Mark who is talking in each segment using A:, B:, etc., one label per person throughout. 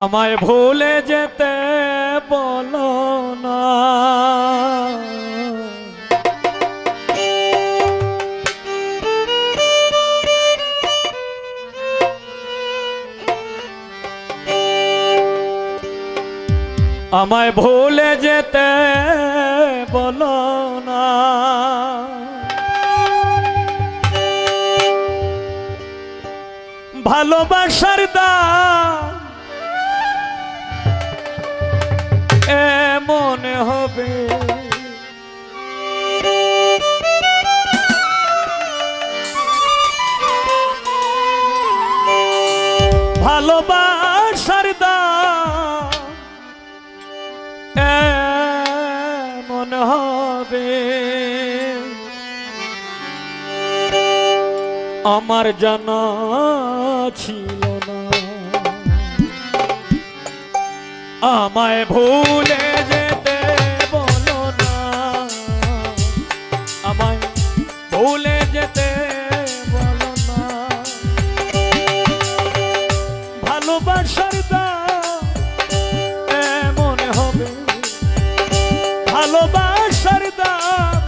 A: আমায় ভুলে যেতে বলো না। আমায় ভুলে যেতে বলো না। ভালোবাসার দাম হবে। ভালোবাসার এমন হবে। আমার জানা ছিল না। আমায় ভুলে ভালোবাসার দাম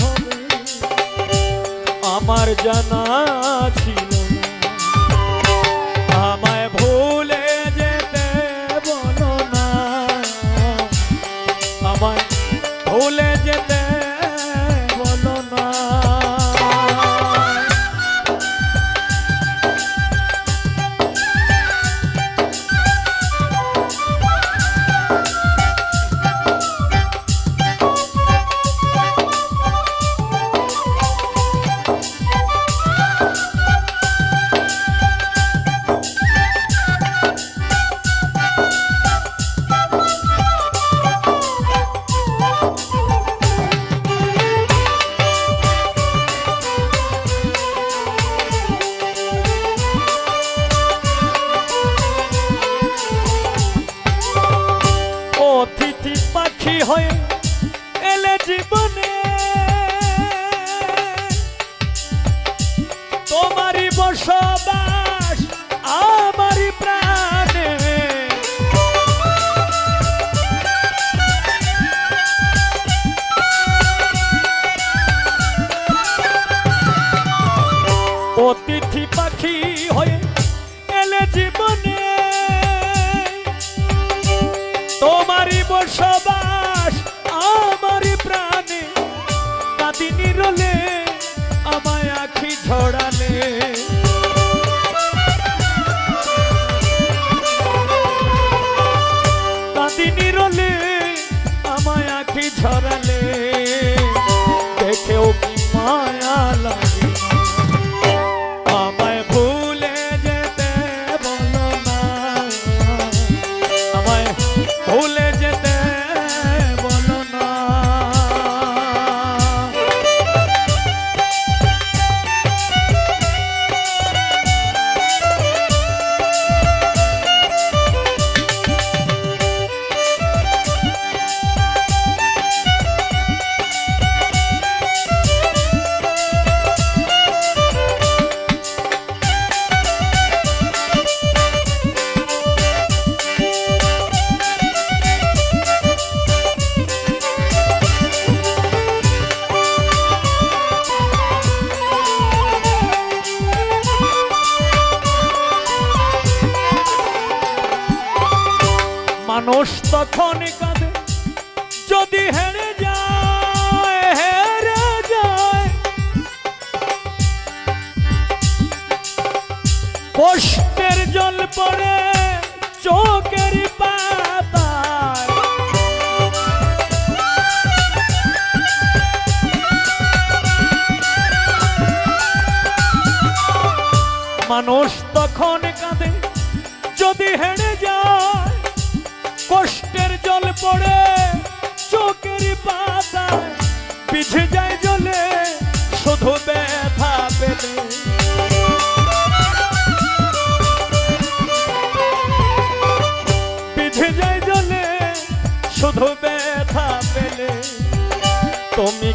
A: হবে? আমার জানা অতিথি মানুষ তখন কাঁদে, যদি হেরে যায় হেরে যায়। কষ্টের জল পড়ে চোখের মানুষ তখন কাঁদে, যদি হেরে পড়ে, চোখের পাতায় পিছে যায় জলে, শুধু ব্যথা পেলে। পিছে যায় জলে, শুধু ব্যথা পেলে। তুমি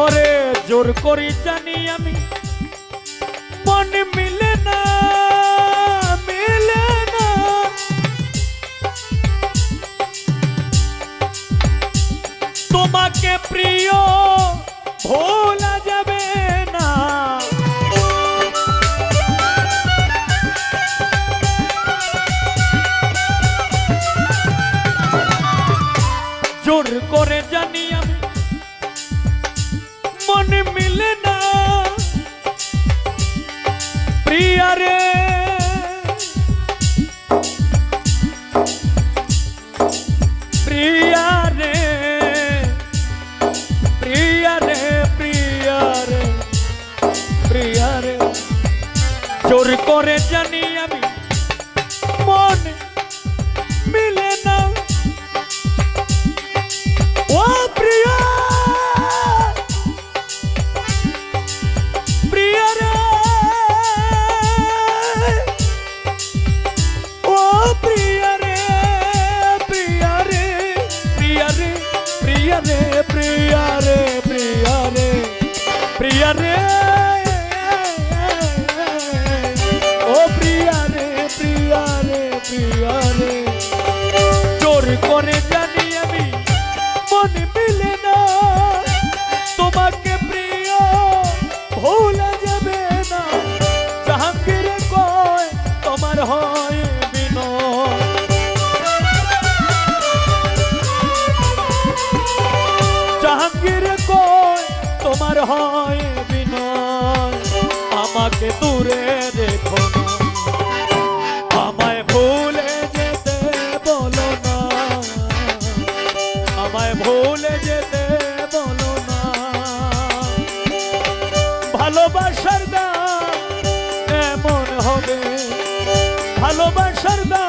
A: ওরে জোর করি জানি আমি মন মিলে না মিলে না। তোমাকে প্রিয় যারে প্রিয়া রে প্রিয়া রে প্রিয়া রে প্রিয়া রে। জোর করে জানি हो Bansar'da